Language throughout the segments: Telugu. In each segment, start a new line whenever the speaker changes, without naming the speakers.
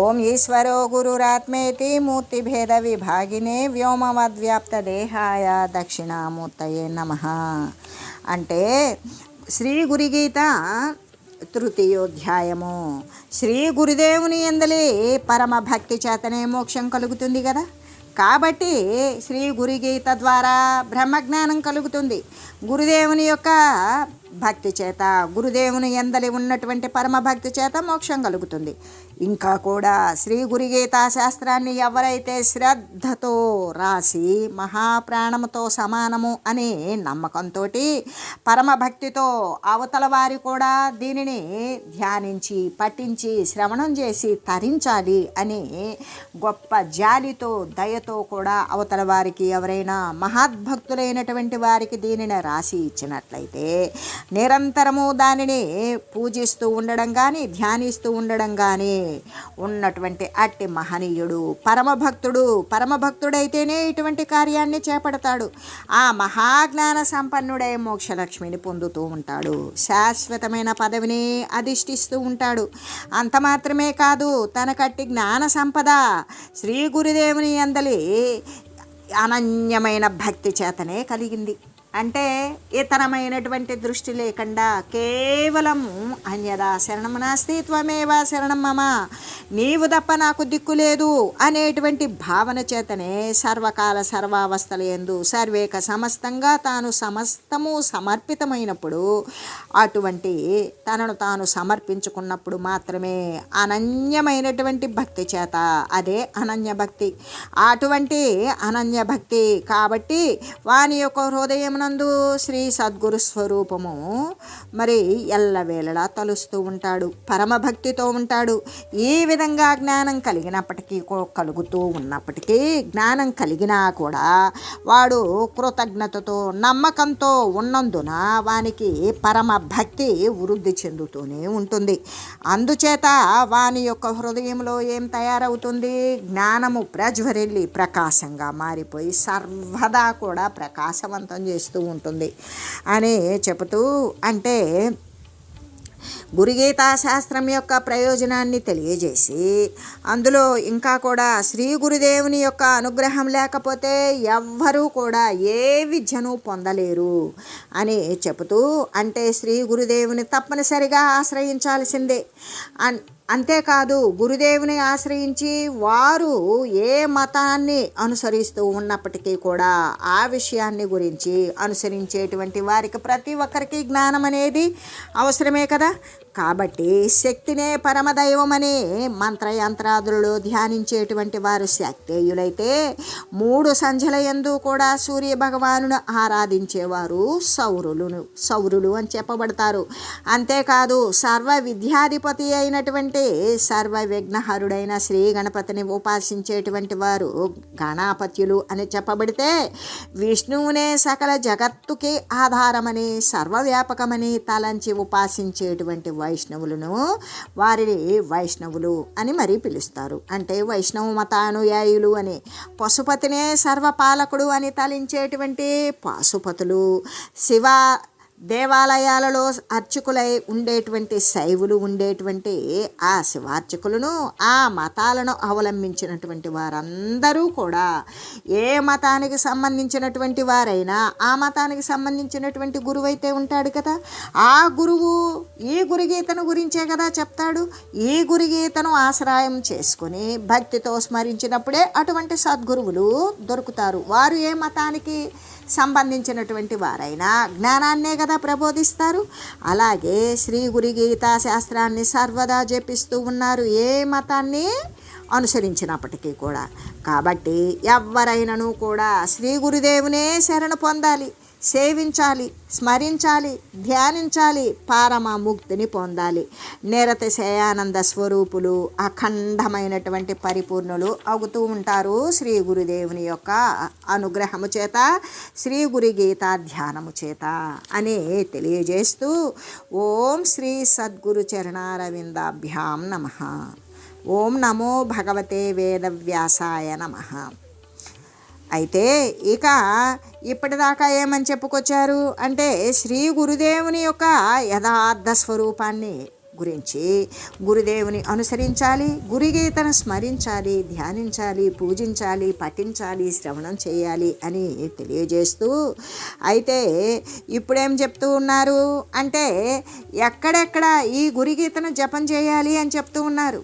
ఓం ఈశ్వరో గురురాత్మేతి మూర్తిభేద విభాగినే వ్యోమవద్వ్యాప్త దేహాయ దక్షిణామూర్తయే నమ. అంటే శ్రీ గురిగీత తృతీయోధ్యాయము. శ్రీ గురుదేవుని ఎందలి పరమ భక్తి చేతనే మోక్షం కలుగుతుంది కదా? కాబట్టి శ్రీ గురుగీత ద్వారా బ్రహ్మజ్ఞానం కలుగుతుంది. గురుదేవుని యొక్క భక్తి చేత గురుదేవుని ఎందలి ఉన్నటువంటి పరమ భక్తి చేత మోక్షం కలుగుతుంది. ఇంకా కూడా శ్రీ గురుగీతా శాస్త్రాన్ని ఎవరైతే శ్రద్ధతో రాసి మహాప్రాణముతో సమానము అనే నమ్మకంతో పరమభక్తితో అవతల వారి కూడా దీనిని ధ్యానించి పఠించి శ్రవణం చేసి తరించాలి అని గొప్ప జాలితో దయతో కూడా అవతల వారికి ఎవరైనా మహాద్భక్తులైనటువంటి వారికి దీనిని రాసి ఇచ్చినట్లయితే నిరంతరము దానిని పూజిస్తూ ఉండడం కానీ ధ్యానిస్తూ ఉండడం కానీ ఉన్నటువంటి అట్టి మహనీయుడు పరమభక్తుడు. పరమభక్తుడైతేనే ఇటువంటి కార్యాన్ని చేపడతాడు. ఆ మహాజ్ఞాన సంపన్నుడై మోక్షలక్ష్మిని పొందుతూ ఉంటాడు. శాశ్వతమైన పదవిని అధిష్ఠిస్తూ ఉంటాడు. అంత మాత్రమే కాదు తనకట్టి జ్ఞాన సంపద శ్రీ గురుదేవుని అందలి అనన్యమైన భక్తి చేతనే కలిగింది. అంటే ఇతరమైనటువంటి దృష్టి లేకుండా కేవలం అన్యదా శరణం నాస్తి త్వమేవా శరణం మమ. నీవు తప్ప నాకు దిక్కు లేదు అనేటువంటి భావన చేతనే సర్వకాల సర్వావస్థల ఎందు సర్వేక సమస్తంగా తాను సమస్తము సమర్పితమైనప్పుడు అటువంటి తనను తాను సమర్పించుకున్నప్పుడు మాత్రమే అనన్యమైనటువంటి భక్తి చేత. అదే అనన్య భక్తి. అటువంటి అనన్య భక్తి కాబట్టి వాని యొక్క హృదయం నందు శ్రీ సద్గురు స్వరూపము. మరి ఎల్లవేళలా తలుస్తూ ఉంటాడు పరమభక్తితో ఉంటాడు. ఏ విధంగా జ్ఞానం కలిగినప్పటికీ కలుగుతూ ఉన్నప్పటికీ జ్ఞానం కలిగినా కూడా వాడు కృతజ్ఞతతో నమ్మకంతో ఉన్నందున వానికి పరమ భక్తి వృద్ధి చెందుతూనే ఉంటుంది. అందుచేత వాని యొక్క హృదయంలో ఏం తయారవుతుంది? జ్ఞానము ప్రజ్వరిల్లి ప్రకాశంగా మారిపోయి సర్వదా కూడా ప్రకాశవంతం చేస్తూ ఉంటుంది. అని చెబుతూ అంటే గురుగీతా శాస్త్రం యొక్క ప్రయోజనాన్ని తెలియజేసి అందులో ఇంకా కూడా శ్రీ గురుదేవుని యొక్క అనుగ్రహం లేకపోతే ఎవ్వరూ కూడా ఏ విద్యను పొందలేరు అని చెబుతూ అంటే శ్రీ గురుదేవుని తప్పనిసరిగా ఆశ్రయించాల్సిందే. అన్ అంతేకాదు గురుదేవుని ఆశ్రయించి వారు ఏ మతాన్ని అనుసరిస్తూ ఉన్నప్పటికీ కూడా ఆ విషయాన్ని గురించి అనుసరించేటువంటి వారికి ప్రతి ఒక్కరికి జ్ఞానం అనేది అవసరమే కదా. కాబట్టి శక్తినే పరమదైవమని మంత్రయంత్రాదులలో ధ్యానించేటువంటి వారు శక్తేయులైతే మూడు సంధ్యల యందు కూడా సూర్య భగవానును ఆరాధించేవారు సౌరులను సౌరులు అని చెప్పబడతారు. అంతేకాదు సర్వ విద్యాధిపతి అయినటువంటి సర్వ విఘ్నహరుడైన శ్రీ గణపతిని ఉపాసించేటువంటి వారు గణాపత్యులు అని చెప్పబడితే విష్ణువునే సకల జగత్తుకి ఆధారమని సర్వవ్యాపకమని తలంచి ఉపాసించేటువంటి వైష్ణవులను వారిని వైష్ణవులు అని మరీ పిలుస్తారు. అంటే వైష్ణవ మతానుయాయులు అని పశుపతినే సర్వపాలకుడు అని తలించేటువంటి పాశుపతులు శివ దేవాలయాలలో అర్చకులై ఉండేటువంటి శైవులు ఉండేటువంటి ఆ శివార్చకులను ఆ మతాలను అవలంబించినటువంటి వారందరూ కూడా ఏ మతానికి సంబంధించినటువంటి వారైనా ఆ మతానికి సంబంధించినటువంటి గురువు అయితే ఉంటాడు కదా. ఆ గురువు ఈ గురుగీతను గురించే కదా చెప్తాడు. ఈ గురుగీతను ఆశ్రయం చేసుకొని భక్తితో స్మరించినప్పుడే అటువంటి సద్గురువులు దొరుకుతారు. వారు ఏ మతానికి సంబంధించినటువంటి వారైనా జ్ఞానాన్నే కదా ప్రబోధిస్తారు. అలాగే శ్రీ గురి గీతా శాస్త్రాన్ని సర్వదా జపిస్తూ ఉన్నారు. ఏ మతాన్ని? అనుసరించినప్పటికీ కూడా. కాబట్టి ఎవరైనను కూడా శ్రీ గురుదేవునే శరణ పొందాలి. సేవించాలి స్మరించాలి ధ్యానించాలి పారమ ముక్తిని పొందాలి నిరతిశయానంద స్వరూపులు అఖండమైనటువంటి పరిపూర్ణులు అవుతూ ఉంటారు శ్రీ గురుదేవుని యొక్క అనుగ్రహము చేత శ్రీ గురి గీతా ధ్యానము చేత అని తెలియజేస్తూ ఓం శ్రీ సద్గురు చరణారవిందాభ్యాం నమ. ఓం నమో భగవతే వేదవ్యాసాయ నమ. అయితే ఇక ఇప్పటిదాకా ఏమని చెప్పుకొచ్చారు? అంటే శ్రీ గురుదేవుని యొక్క యథార్థ స్వరూపాన్ని గురించి గురుదేవుని అనుసరించాలి గురుగీతను స్మరించాలి ధ్యానించాలి పూజించాలి పఠించాలి శ్రవణం చేయాలి అని తెలియజేస్తూ అయితే ఇప్పుడేం చెప్తూ ఉన్నారు అంటే ఎక్కడెక్కడ ఈ గురుగీతను జపం చేయాలి అని చెప్తూ ఉన్నారు.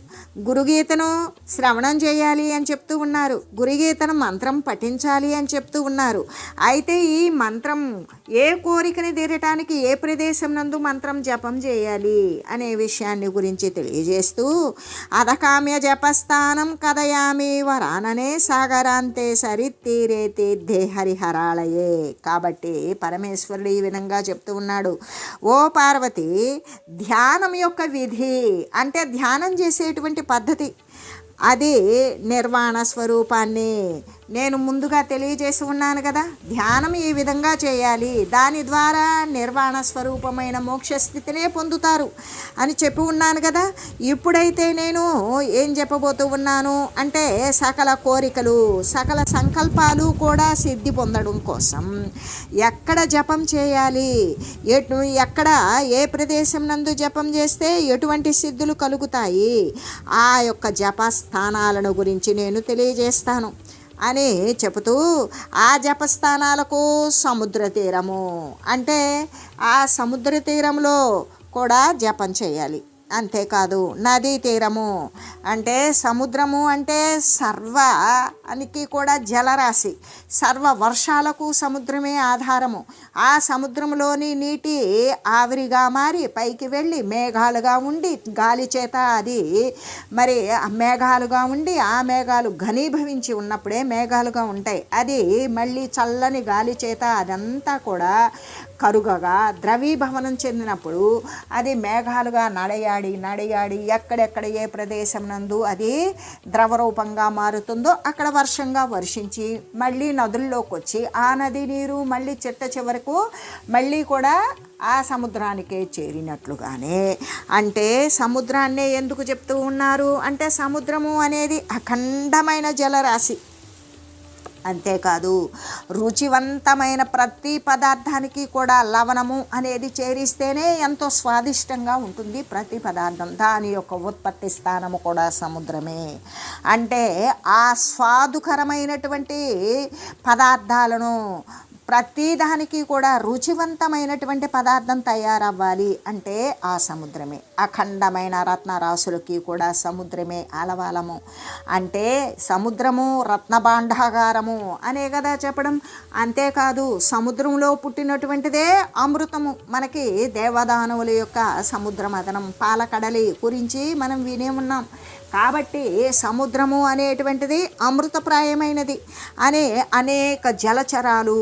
గురుగీతను శ్రవణం చేయాలి అని చెప్తూ ఉన్నారు. గురుగీతను మంత్రం పఠించాలి అని చెప్తూ ఉన్నారు. అయితే ఈ మంత్రం ఏ కోరికని తీరటానికి ఏ ప్రదేశం నందు మంత్రం జపం చేయాలి అనే విషయాన్ని గురించి తెలియజేస్తూ అధకామ్య జపస్థానం కదయామి వరాననే సాగరాంతే సరితీరే తీర్థే హరిహరాళయే కాబట్టి పరమేశ్వరుడు ఈ విధంగా చెప్తూ ఉన్నాడు. ఓ పార్వతి ధ్యానం యొక్క విధి అంటే ధ్యానం చేసేటువంటి పద్ధతి. అది నిర్వాణ స్వరూపాన్ని నేను ముందుగా తెలియజేసి ఉన్నాను కదా ధ్యానం ఈ విధంగా చేయాలి. దాని ద్వారా నిర్వాణ స్వరూపమైన మోక్ష స్థితినే పొందుతారు అని చెప్పి ఉన్నాను కదా. ఇప్పుడైతే నేను ఏం చెప్పబోతూ ఉన్నాను అంటే సకల కోరికలు సకల సంకల్పాలు కూడా సిద్ధి పొందడం కోసం. ఎక్కడ జపం చేయాలి? ఎటు ఎక్కడ ఏ ప్రదేశం నందు జపం చేస్తే ఎటువంటి సిద్ధులు కలుగుతాయి? ఆ యొక్క జప స్థానాలను గురించి నేను తెలియజేస్తాను. అని చెబుతూ ఆ జపస్థానాలకు సముద్ర తీరము అంటే ఆ సముద్ర తీరంలో కూడా జపం చేయాలి. అంతేకాదు నదీ తీరము అంటే సముద్రము అంటే సర్వానికి కూడా జలరాశి. సర్వ వర్షాలకు సముద్రమే ఆధారము. ఆ సముద్రంలోని నీటి ఆవిరిగా మారి పైకి వెళ్ళి మేఘాలుగా ఉండి గాలి చేత అది మరి మేఘాలుగా ఉండి ఆ మేఘాలు ఘనీభవించి ఉన్నప్పుడే మేఘాలుగా ఉంటాయి. అది మళ్ళీ చల్లని గాలి చేత అదంతా కూడా కరుగగా ద్రవీభవనం చెందినప్పుడు అది మేఘాలుగా నడయాడి నడయాడి ఎక్కడెక్కడ ఏ ప్రదేశం నందు అది ద్రవరూపంగా మారుతుందో అక్కడ వర్షంగా వర్షించి మళ్ళీ నదుల్లోకి వచ్చి ఆ నది నీరు మళ్ళీ చిట్ట చివరకు మళ్ళీ కూడా ఆ సముద్రానికే చేరినట్లుగానే. అంటే సముద్రాన్నే ఎందుకు చెప్తూ ఉన్నారు? అంటే సముద్రము అనేది అఖండమైన జలరాశి. అంతేకాదు రుచివంతమైన ప్రతి పదార్థానికి కూడా లవణము అనేది చేరిస్తేనే ఎంతో స్వాదిష్టంగా ఉంటుంది ప్రతి పదార్థం. దాని యొక్క ఉత్పత్తి స్థానము కూడా సముద్రమే. అంటే ఆ స్వాదుకరమైనటువంటి పదార్థాలను ప్రతిదానికి కూడా రుచివంతమైనటువంటి పదార్థం తయారవ్వాలి అంటే ఆ సముద్రమే. అఖండమైన రత్నరాశులకి కూడా సముద్రమే అలవాలము. అంటే సముద్రము రత్నభాండాగారము అనే కదా చెప్పడం. అంతేకాదు సముద్రంలో పుట్టినటువంటిదే అమృతము. మనకి దేవదానవుల యొక్క సముద్ర మదనం పాలకడలి గురించి మనం వినే ఉన్నాం. కాబట్టి సముద్రము అనేటువంటిది అమృతప్రాయమైనది. అనే అనేక జలచరాలు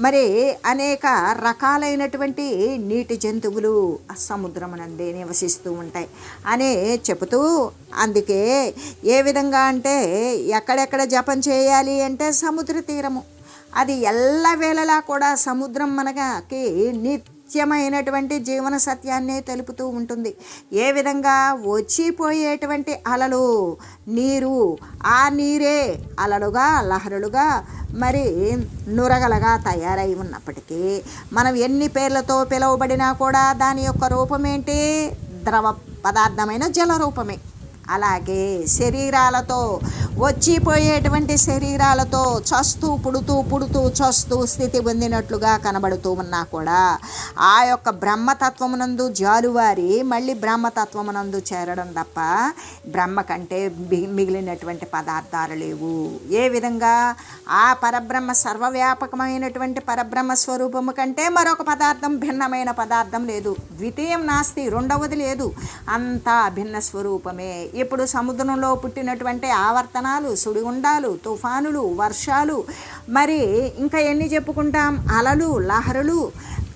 మరి అనేక రకాలైనటువంటి నీటి జంతువులు ఆ సముద్రమునందే నివసిస్తూ ఉంటాయి. అనే చెబుతూ అందుకే ఏ విధంగా అంటే ఎక్కడెక్కడ జపం చేయాలి అంటే సముద్ర తీరము. అది ఎల్లవేళలా కూడా సముద్రం మనకి నిత్యమైనటువంటి జీవన సత్యాన్నే తెలుపుతూ ఉంటుంది. ఏ విధంగా వచ్చిపోయేటువంటి అలలు? నీరు. ఆ నీరే అలలుగా లహరులుగా మరి నురగలగా తయారై ఉన్నప్పటికీ మనం ఎన్ని పేర్లతో పిలువబడినా కూడా దాని యొక్క రూపమేంటి? ద్రవ పదార్థమైన జల రూపమే అలాగే శరీరాలతో వచ్చిపోయేటువంటి శరీరాలతో చస్తూ పుడుతూ పుడుతూ చస్తూ స్థితి పొందినట్లుగా కనబడుతూ ఉన్నా కూడా ఆ యొక్క బ్రహ్మతత్వమునందు జాలువారి మళ్ళీ బ్రహ్మతత్వమునందు చేరడం తప్ప బ్రహ్మ కంటే మిగిలినటువంటి పదార్థాలు లేవు. ఏ విధంగా? ఆ పరబ్రహ్మ సర్వవ్యాపకమైనటువంటి పరబ్రహ్మ స్వరూపము కంటే మరొక పదార్థం భిన్నమైన పదార్థం లేదు. ద్వితీయం నాస్తి రెండవది లేదు. అంతా భిన్న స్వరూపమే. ఇప్పుడు సముద్రంలో పుట్టినటువంటి ఆవర్తనాలు సుడిగుండాలు తుఫానులు వర్షాలు మరి ఇంకా ఎన్ని చెప్పుకుంటాం? అలలు లహరులు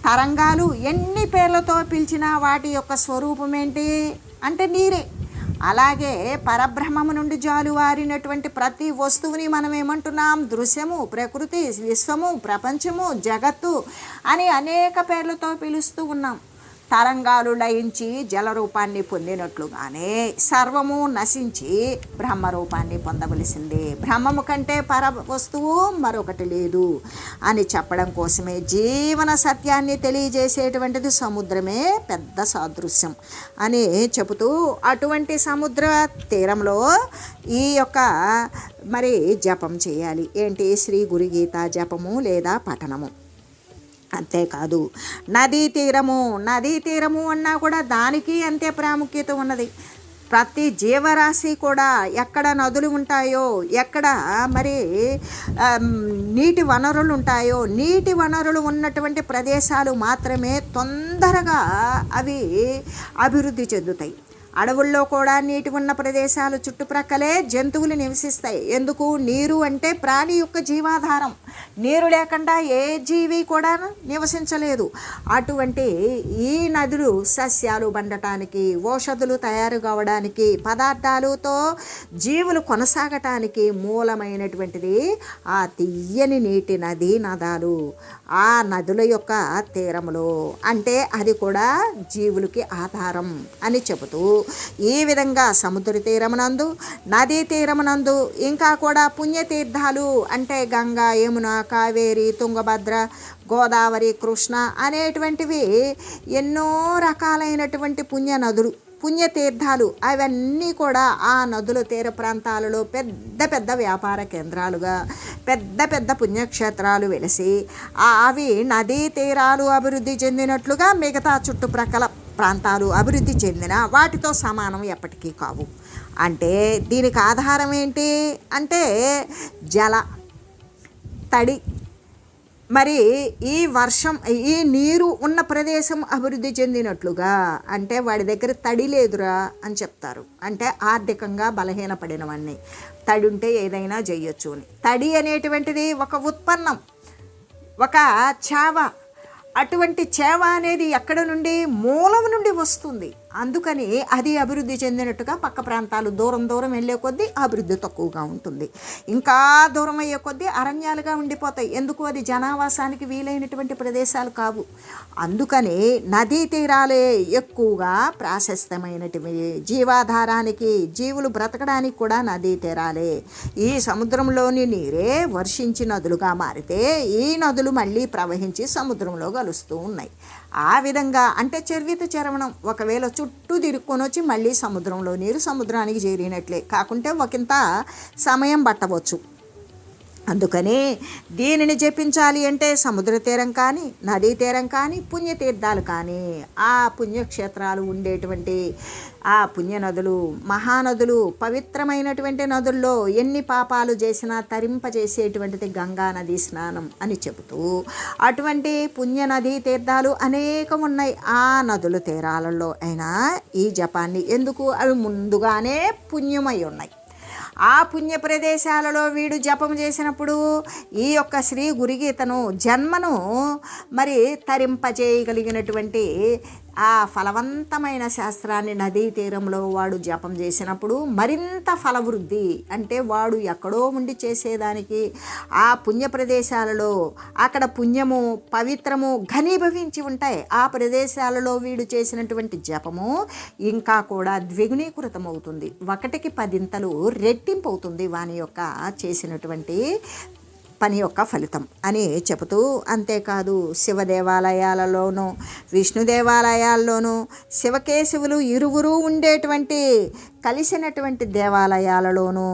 తరంగాలు ఎన్ని పేర్లతో పిలిచినా వాటి యొక్క స్వరూపం ఏంటి? అంటే నీరే. అలాగే పరబ్రహ్మము నుండి జాలువారినటువంటి ప్రతి వస్తువుని మనం ఏమంటున్నాం? దృశ్యము ప్రకృతి విశ్వము ప్రపంచము జగత్తు అని అనేక పేర్లతో పిలుస్తూ ఉన్నాం. తరంగాలు లయించి జలరూపాన్ని పొందినట్లుగానే సర్వము నశించి బ్రహ్మరూపాన్ని పొందవలసిందే. బ్రహ్మము కంటే పర వస్తువు మరొకటి లేదు. అని చెప్పడం కోసమే జీవన సత్యాన్ని తెలియజేసేటువంటిది సముద్రమే పెద్ద సాదృశ్యం. అని చెబుతూ అటువంటి సముద్ర తీరంలో ఈ యొక్క మరి జపం చేయాలి. ఏంటి? శ్రీ గురు గీత జపము లేదా పఠనము. అంతేకాదు. నదీ తీరము నదీ తీరము అన్నా కూడా దానికి అంతే ప్రాముఖ్యత ఉన్నది. ప్రతి జీవరాశి కూడా ఎక్కడ నదులు ఉంటాయో ఎక్కడ మరి నీటి వనరులు ఉంటాయో నీటి వనరులు ఉన్నటువంటి ప్రదేశాలు మాత్రమే తొందరగా అవి అభివృద్ధి చెందుతాయి. అడవుల్లో కూడా నీటి ఉన్న ప్రదేశాలు చుట్టుప్రక్కలే జంతువులు నివసిస్తాయి. ఎందుకు? నీరు అంటే ప్రాణి యొక్క జీవాధారం. నీరు లేకుండా ఏ జీవి కూడా నివసించలేదు. అటువంటి ఈ నదులు సస్యాలు బండటానికి ఔషధులు తయారు కావడానికి పదార్థాలతో జీవులు కొనసాగటానికి మూలమైనటువంటిది ఆ తీయని నీటి నది నదాలు. ఆ నదుల యొక్క తీరములో. అంటే అది కూడా జీవులకి ఆధారం అని చెబుతూ ఈ విధంగా సముద్ర తీరమునందు నదీ తీరమునందు ఇంకా కూడా పుణ్యతీర్థాలు అంటే గంగా యమున కావేరి తుంగభద్ర గోదావరి కృష్ణ అనేటువంటివి ఎన్నో రకాలైనటువంటి పుణ్య నదులు పుణ్యతీర్థాలు అవన్నీ కూడా ఆ నదుల తీర ప్రాంతాలలో పెద్ద పెద్ద వ్యాపార కేంద్రాలుగా పెద్ద పెద్ద పుణ్యక్షేత్రాలు వెలిసి అవి నదీ తీరాలు అభివృద్ధి చెందినట్లుగా మిగతా చుట్టుప్రక్కల ప్రాంతాలు అభివృద్ధి చెందిన వాటితో సమానం ఎప్పటికీ కావు. అంటే దీనికి ఆధారం ఏంటి? అంటే జల తడి మరి ఈ వర్షం ఈ నీరు ఉన్న ప్రదేశం అభివృద్ధి చెందినట్లుగా అంటే వాడి దగ్గర తడి లేదురా అని చెప్తారు. అంటే ఆర్థికంగా బలహీనపడినవన్నీ తడి ఉంటే ఏదైనా చేయొచ్చు అని. తడి అనేటువంటిది ఒక ఉత్పన్నం ఒక చేవ. అటువంటి చేవ అనేది ఎక్కడ నుండి మూలం నుండి వస్తుంది. అందుకని అది అభివృద్ధి చెందినట్టుగా పక్క ప్రాంతాలు దూరం దూరం వెళ్ళే కొద్దీ అభివృద్ధి తక్కువగా ఉంటుంది. ఇంకా దూరం అయ్యే కొద్దీ అరణ్యాలుగా ఉండిపోతాయి. ఎందుకు? అది జనావాసానికి వీలైనటువంటి ప్రదేశాలు కావు. అందుకని నదీ తీరాలే ఎక్కువగా ప్రాశస్తమైనటివి. జీవాధారానికి జీవులు బ్రతకడానికి కూడా నదీ తీరాలే. ఈ సముద్రంలోని నీరే వర్షించి నదులుగా మారితే ఈ నదులు మళ్ళీ ప్రవహించి సముద్రంలో కలుస్తూ ఉన్నాయి. ఆ విధంగా అంటే చర్విత చరవణం ఒకవేళ చుట్టూ తిరుక్కొని వచ్చి మళ్ళీ సముద్రంలో నీరు సముద్రానికి చేరినట్లే. కాకుంటే ఒకంత సమయం పట్టవచ్చు. అందుకని దీనిని జపించాలి అంటే సముద్ర తీరం కానీ నదీ తీరం కానీ పుణ్యతీర్థాలు కానీ ఆ పుణ్యక్షేత్రాలు ఉండేటువంటి ఆ పుణ్యనదులు మహానదులు పవిత్రమైనటువంటి నదుల్లో ఎన్ని పాపాలు చేసినా తరింపజేసేటువంటిది గంగా నది స్నానం అని చెబుతూ అటువంటి పుణ్య నదీ తీర్థాలు అనేకం ఉన్నాయి. ఆ నదుల తీరాలలో అయినా ఈ జపాన్ని ఎందుకు అవి ముందుగానే పుణ్యమై ఉన్నాయి? ఆ పుణ్య ప్రదేశాలలో వీడు జపం చేసినప్పుడు ఈ యొక్క శ్రీ గురిగీతను జన్మను మరి తరింపజేయగలిగినటువంటి ఆ ఫలవంతమైన శాస్త్రాన్ని నదీ తీరంలో వాడు జపం చేసినప్పుడు మరింత ఫలవృద్ధి. అంటే వాడు ఎక్కడో ఉండి చేసేదానికి ఆ పుణ్య ప్రదేశాలలో అక్కడ పుణ్యము పవిత్రము ఘనీభవించి ఉంటాయి. ఆ ప్రదేశాలలో వీడు చేసినటువంటి జపము ఇంకా కూడా ద్విగుణీకృతం అవుతుంది ఒకటికి పదింతలు రెట్టింపు అవుతుంది వాని యొక్క చేసినటువంటి పని యొక్క ఫలితం అని చెబుతూ అంతేకాదు శివ దేవాలయాలలోనూ విష్ణు దేవాలయాల్లోనూ శివకేశవులు ఇరువురు ఉండేటువంటి కలిసినటువంటి దేవాలయాలలోనూ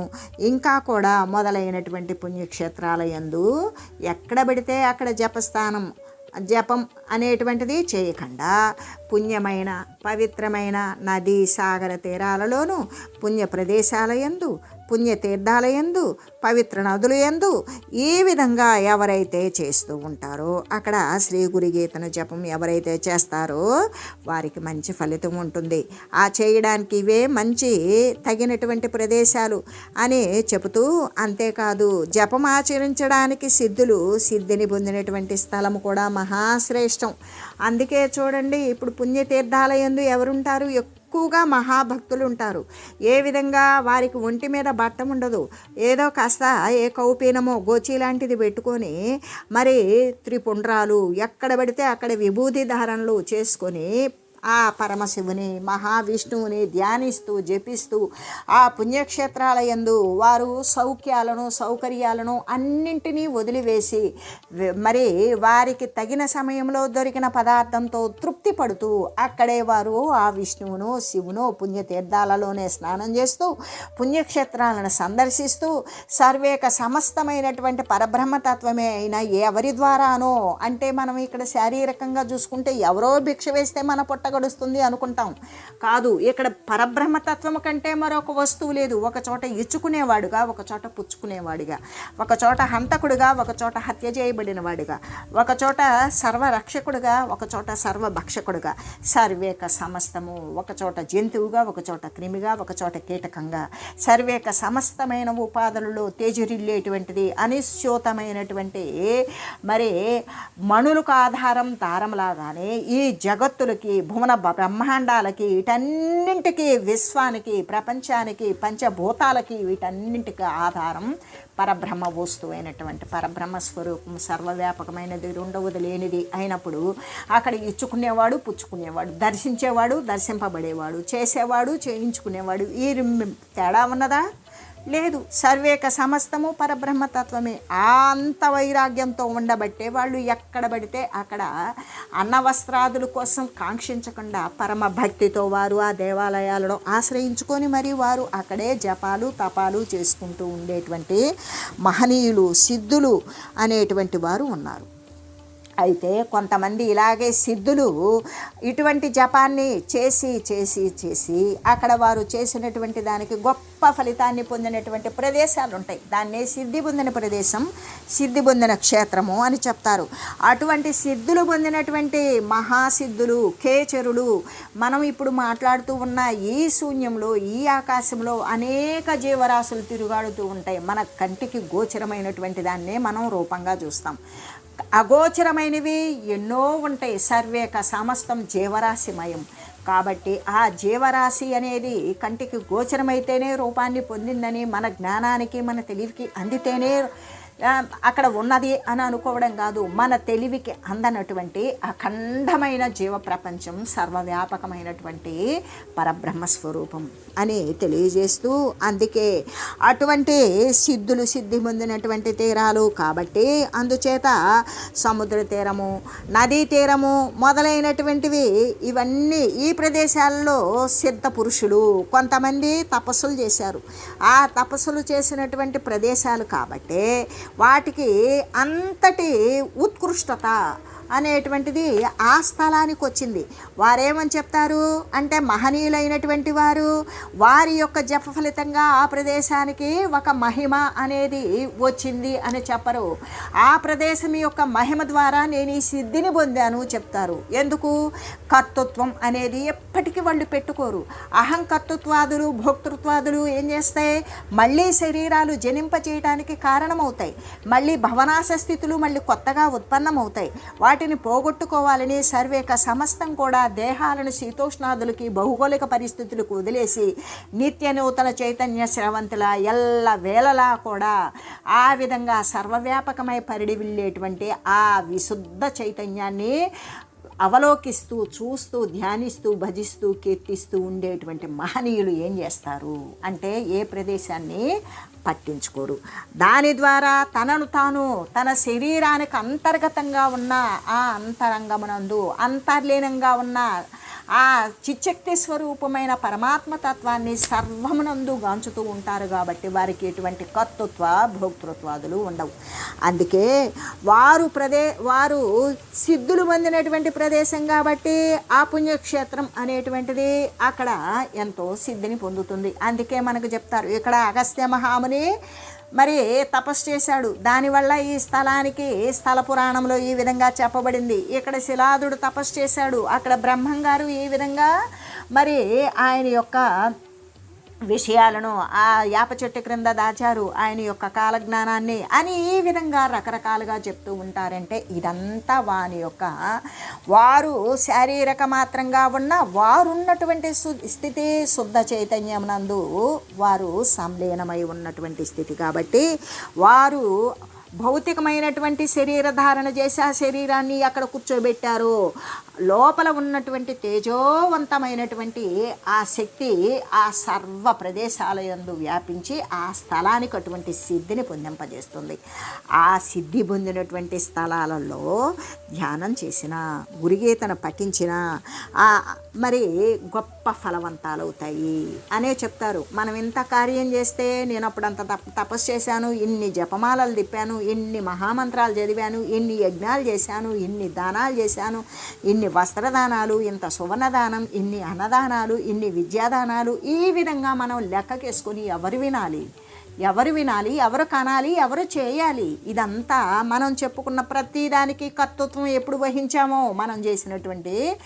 ఇంకా కూడా మొదలైనటువంటి పుణ్యక్షేత్రాల యందు ఎక్కడ పెడితే అక్కడ జపస్థానం జపం అనేటువంటిది చేయకుండా పుణ్యమైన పవిత్రమైన నదీ సాగర తీరాలలోనూ పుణ్య ప్రదేశాల యందు పుణ్యతీర్థాలయందు పవిత్ర నదులు యందు ఈ విధంగా ఎవరైతే చేస్తూ ఉంటారో అక్కడ శ్రీ గురి గీతను జపం ఎవరైతే చేస్తారో వారికి మంచి ఫలితం ఉంటుంది. ఆ చేయడానికి ఇవే మంచి తగినటువంటి ప్రదేశాలు అని చెబుతూ అంతేకాదు జపం ఆచరించడానికి సిద్ధులు సిద్ధిని పొందినటువంటి స్థలం కూడా మహాశ్రేష్టం. అందుకే చూడండి ఇప్పుడు పుణ్యతీర్థాలయందు ఎవరుంటారు? ఎక్కువగా మహాభక్తులు ఉంటారు ఏ విధంగా వారికి ఒంటి మీద బట్టం ఉండదు ఏదో కాస్త ఏ కౌపీనమో గోచి లాంటిది పెట్టుకొని మరి త్రిపుండ్రాలు ఎక్కడ పడితే అక్కడ విభూతి ధారణలు చేసుకొని ఆ పరమశివుని మహావిష్ణువుని ధ్యానిస్తూ జపిస్తూ ఆ పుణ్యక్షేత్రాల యందు వారు సౌఖ్యాలను సౌకర్యాలను అన్నింటినీ వదిలివేసి మరి వారికి తగిన సమయంలో దొరికిన పదార్థంతో తృప్తి పడుతూ అక్కడే వారు ఆ విష్ణువును శివును పుణ్యతీర్థాలలోనే స్నానం చేస్తూ పుణ్యక్షేత్రాలను సందర్శిస్తూ సర్వేక సమస్తమైనటువంటి పరబ్రహ్మతత్వమే అయినా ఎవరి ద్వారానో అంటే మనం ఇక్కడ శారీరకంగా చూసుకుంటే ఎవరో భిక్ష వేస్తే మన పొట్ట గడుస్తుంది అనుకుంటాం. కాదు ఇక్కడ పరబ్రహ్మతత్వం కంటే మరొక వస్తువు లేదు. ఒక చోట ఇచ్చుకునేవాడుగా ఒక చోట పుచ్చుకునేవాడిగా ఒక చోట హంతకుడుగా ఒక చోట హత్య చేయబడిన వాడిగా ఒక చోట సర్వరక్షకుడుగా ఒక చోట సర్వభక్షకుడుగా సర్వేక సమస్తము ఒక చోట జంతువుగా ఒక చోట క్రిమిగా ఒక చోట కీటకంగా సర్వేక సమస్తమైన ఉపాధులలో తేజరిల్లేటువంటిది అనిశ్చోతమైనటువంటి మరి మణులకు ఆధారం దారంలాగానే ఈ జగత్తులకి భువన బ్రహ్మాండాలకి వీటన్నింటికి విశ్వానికి ప్రపంచానికి పంచభూతాలకి వీటన్నింటికి ఆధారం పరబ్రహ్మ వస్తువు అయినటువంటి పరబ్రహ్మ స్వరూపం సర్వవ్యాపకమైనది రెండవది లేనిది అయినప్పుడు అక్కడ ఇచ్చుకునేవాడు పుచ్చుకునేవాడు దర్శించేవాడు దర్శింపబడేవాడు చేసేవాడు చేయించుకునేవాడు ఈ తేడా ఉన్నదా? లేదు సర్వేక సమస్తము పరబ్రహ్మతత్వమే. అంత వైరాగ్యంతో ఉండబట్టే వాళ్ళు ఎక్కడ పడితే అక్కడ అన్న వస్త్రాదుల కోసం కాంక్షించకుండా పరమ భక్తితో వారు ఆ దేవాలయాలను ఆశ్రయించుకొని మరి వారు అక్కడే జపాలు తపాలు చేసుకుంటూ ఉండేటువంటి మహనీయులు సిద్ధులు అనేటువంటి వారు ఉన్నారు. అయితే కొంతమంది ఇలాగే సిద్ధులు ఇటువంటి జపాన్ని చేసి చేసి చేసి అక్కడ వారు చేసినటువంటి దానికి గొప్ప ఫలితాన్ని పొందినటువంటి ప్రదేశాలు ఉంటాయి దాన్నే సిద్ధి పొందిన ప్రదేశం సిద్ధి పొందిన క్షేత్రము అని చెప్తారు. అటువంటి సిద్ధులు పొందినటువంటి మహాసిద్ధులు కేచరులు మనం ఇప్పుడు మాట్లాడుతూ ఉన్న ఈ శూన్యంలో ఈ ఆకాశంలో అనేక జీవరాశులు తిరుగాడుతూ ఉంటాయి. మన కంటికి గోచరమైనటువంటి దాన్నే మనం రూపంగా చూస్తాం. అగోచరమైనవి ఎన్నో ఉంటాయి. సర్వేక సమస్తం జీవరాశిమయం. కాబట్టి ఆ జీవరాశి అనేది కంటికి గోచరమైతేనే రూపాన్ని పొందిందని మన జ్ఞానానికి మన తెలివికి అందితేనే అక్కడ ఉన్నది అని అనుకోవడం కాదు మన తెలివికి అందనటువంటి అఖండమైన జీవ ప్రపంచం సర్వవ్యాపకమైనటువంటి పరబ్రహ్మ స్వరూపం అని తెలియజేస్తూ అందుకే అటువంటి సిద్ధులు సిద్ధి పొందినటువంటి తీరాలు కాబట్టి అందుచేత సముద్ర తీరము నదీ తీరము మొదలైనటువంటివి ఇవన్నీ ఈ ప్రదేశాల్లో సిద్ధ పురుషులు కొంతమంది తపస్సులు చేశారు. ఆ తపస్సులు చేసినటువంటి ప్రదేశాలు కాబట్టే వాటికి అంతటి ఉత్కృష్టత అనేటువంటిది ఆ స్థలానికి వచ్చింది. వారేమని చెప్తారు? అంటే మహనీయులైనటువంటి వారు వారి యొక్క జప ఫలితంగా ఆ ప్రదేశానికి ఒక మహిమ అనేది వచ్చింది అని చెప్పరు. ఆ ప్రదేశం యొక్క మహిమ ద్వారా నేను ఈ సిద్ధిని పొందాను చెప్తారు. ఎందుకు? కర్తృత్వం అనేది ఎప్పటికీ వాళ్ళు పెట్టుకోరు. అహంకర్తృత్వాదులు భోక్తృత్వాదులు ఏం చేస్తాయి మళ్ళీ శరీరాలు జనింప చేయడానికి కారణమవుతాయి. మళ్ళీ భవనాశ స్థితులు మళ్ళీ కొత్తగా ఉత్పన్నమవుతాయి. వాటిని పోగొట్టుకోవాలని సర్వేక సమస్తం కూడా దేహాలను శీతోష్ణాదులకి భౌగోళిక పరిస్థితులకు వదిలేసి నిత్య నూతన చైతన్య స్రవంతుల ఎల్ల వేళలా కూడా ఆ విధంగా సర్వవ్యాపకమై పరిడివిల్లేటువంటి ఆ విశుద్ధ చైతన్యాన్ని అవలోకిస్తూ చూస్తూ ధ్యానిస్తూ భజిస్తూ కీర్తిస్తూ ఉండేటువంటి మహనీయులు ఏం చేస్తారు? అంటే ఏ ప్రదేశాన్ని పట్టించుకోరు దాని ద్వారా తనను తాను తన శరీరానికి అంతర్గతంగా ఉన్న ఆ అంతరంగమునందు అంతర్లీనంగా ఉన్న ఆ చిచ్చక్తి స్వరూపమైన పరమాత్మ తత్వాన్ని సర్వమునందు గాంచుతూ ఉంటారు కాబట్టి వారికి ఎటువంటి కర్తృత్వ భోక్తృత్వాదులు ఉండవు. అందుకే వారు ప్రదే వారు సిద్ధులు పొందినటువంటి ప్రదేశం కాబట్టి ఆ పుణ్యక్షేత్రం అనేటువంటిది అక్కడ ఎంతో సిద్ధిని పొందుతుంది. అందుకే మనకు చెప్తారు ఇక్కడ అగస్త్య మహాముని మరి తపస్సు చేశాడు? దానివల్ల ఈ స్థలానికి స్థల పురాణంలో ఈ విధంగా చెప్పబడింది. ఇక్కడ శిలాదుడు తపస్సు చేశాడు. అక్కడ బ్రహ్మంగారు ఈ విధంగా మరి ఆయన యొక్క విషయాలను ఆ యాప చెట్టు క్రింద దాచారు ఆయన యొక్క కాలజ్ఞానాన్ని అని ఈ విధంగా రకరకాలుగా చెప్తూ ఉంటారంటే ఇదంతా వాని యొక్క వారు శారీరక మాత్రంగా ఉన్న వారున్నటువంటి స్థితి శుద్ధ చైతన్యం నందు వారు సంలీనమై ఉన్నటువంటి స్థితి కాబట్టి వారు భౌతికమైనటువంటి శరీర ధారణ చేసి ఆ శరీరాన్ని అక్కడ కూర్చోబెట్టారు. లోపల ఉన్నటువంటి తేజోవంతమైనటువంటి ఆ శక్తి ఆ సర్వ ప్రదేశాల యందు వ్యాపించి ఆ స్థలానికి అటువంటి సిద్ధిని పొందింపజేస్తుంది. ఆ సిద్ధి పొందినటువంటి స్థలాలలో ధ్యానం చేసిన గురిగీతను పఠించిన ఆ మరి గొప్ప ఫలవంతాలు అవుతాయి అనే చెప్తారు. మనం ఇంత కార్యం చేస్తే నేను అప్పుడు అంత తప తపస్సు చేశాను ఇన్ని జపమాలలు తిప్పాను ఇన్ని మహామంత్రాలు చదివాను ఇన్ని యజ్ఞాలు చేశాను ఇన్ని దానాలు చేశాను ఇన్ని వస్త్రదానాలు ఇంత సువర్ణదానం ఇన్ని అన్నదానాలు ఇన్ని విద్యాదానాలు ఈ విధంగా మనం లెక్కకేసుకొని ఎవరు వినాలి? ఎవరు వినాలి ఎవరు కనాలి ఎవరు చేయాలి? ఇదంతా మనం చెప్పుకున్న ప్రతిదానికి కర్తృత్వం ఎప్పుడు వహించామో? మనం చేసినటువంటి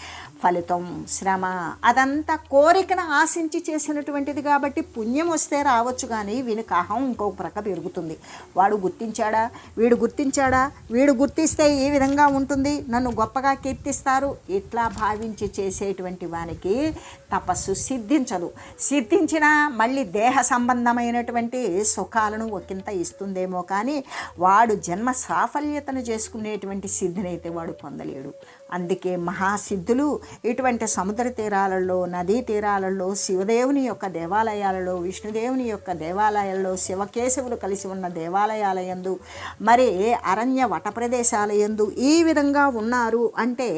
ఫలితం శ్రమ అదంతా కోరికను ఆశించి చేసినటువంటిది కాబట్టి పుణ్యం వస్తే రావచ్చు కానీ వీనికి అహం ఇంకొక ప్రక్క పెరుగుతుంది. వాడు గుర్తించాడా? వీడు గుర్తించాడా? వీడు గుర్తిస్తే ఈ విధంగా ఉంటుంది? నన్ను గొప్పగా కీర్తిస్తారు? ఇట్లా భావించి చేసేటువంటి వానికి తపస్సు సిద్ధించదు. సిద్ధించినా మళ్ళీ దేహ సంబంధమైనటువంటి సుఖాలను ఒకంత ఇస్తుందేమో కానీ వాడు జన్మ సాఫల్యతను చేసుకునేటువంటి సిద్ధినైతే వాడు పొందలేడు. అందుకే మహాసిద్ధులు ఇటువంటి సముద్ర తీరాలలో నదీ తీరాలలో శివదేవుని యొక్క దేవాలయాలలో విష్ణుదేవుని యొక్క దేవాలయాల్లో శివకేశవులు కలిసి ఉన్న దేవాలయాలయందు మరి అరణ్య వట ప్రదేశాల ఎందు ఈ విధంగా ఉన్నారు అంటే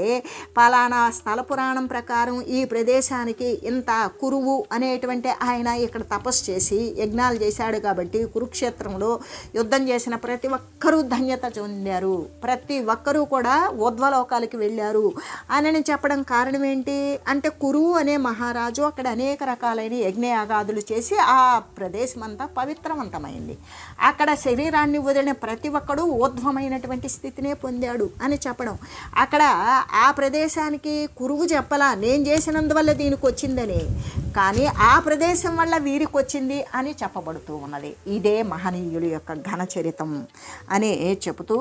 పలానా స్థల పురాణం ప్రకారం ఈ ప్రదేశానికి ఇంత కురువు అనేటువంటి ఆయన ఇక్కడ తపస్సు చేసి యజ్ఞాలు చేశాడు కాబట్టి కురుక్షేత్రంలో యుద్ధం చేసిన ప్రతి ఒక్కరూ ధన్యత చెందారు. ప్రతి ఒక్కరూ కూడా ఉద్వలోకాలకి వెళ్ళారు. అని చెప్పడం కారణం ఏంటి అంటే కురువు అనే మహారాజు అక్కడ అనేక రకాలైన యజ్ఞయాగాదులు చేసి ఆ ప్రదేశం అంతా పవిత్రవంతమైంది. అక్కడ శరీరాన్ని వదిలిన ప్రతి ఒక్కడు ఊర్ధ్వమైనటువంటి స్థితినే పొందాడు అని చెప్పడం. అక్కడ ఆ ప్రదేశానికి కురువు చెప్పలా నేను చేసినందువల్ల దీనికి వచ్చిందని. కానీ ఆ ప్రదేశం వల్ల వీరికి వచ్చింది అని చెప్పబడుతూ ఉన్నది. ఇదే మహనీయుల యొక్క ఘనచరితం అని చెబుతూ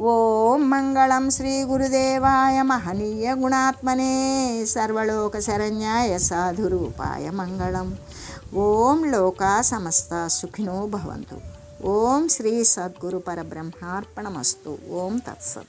ఓం మంగళం శ్రీ గురుదేవాయ మహనీయ గుణాత్మనే సర్వలోక శరణ్యాయ సాధురూపాయ మంగళం. ఓం లోకా సమస్త సుఖినో భవంతు. ఓం శ్రీ సద్గురు పరబ్రహ్మార్పణమస్తు. ఓం తత్సత్.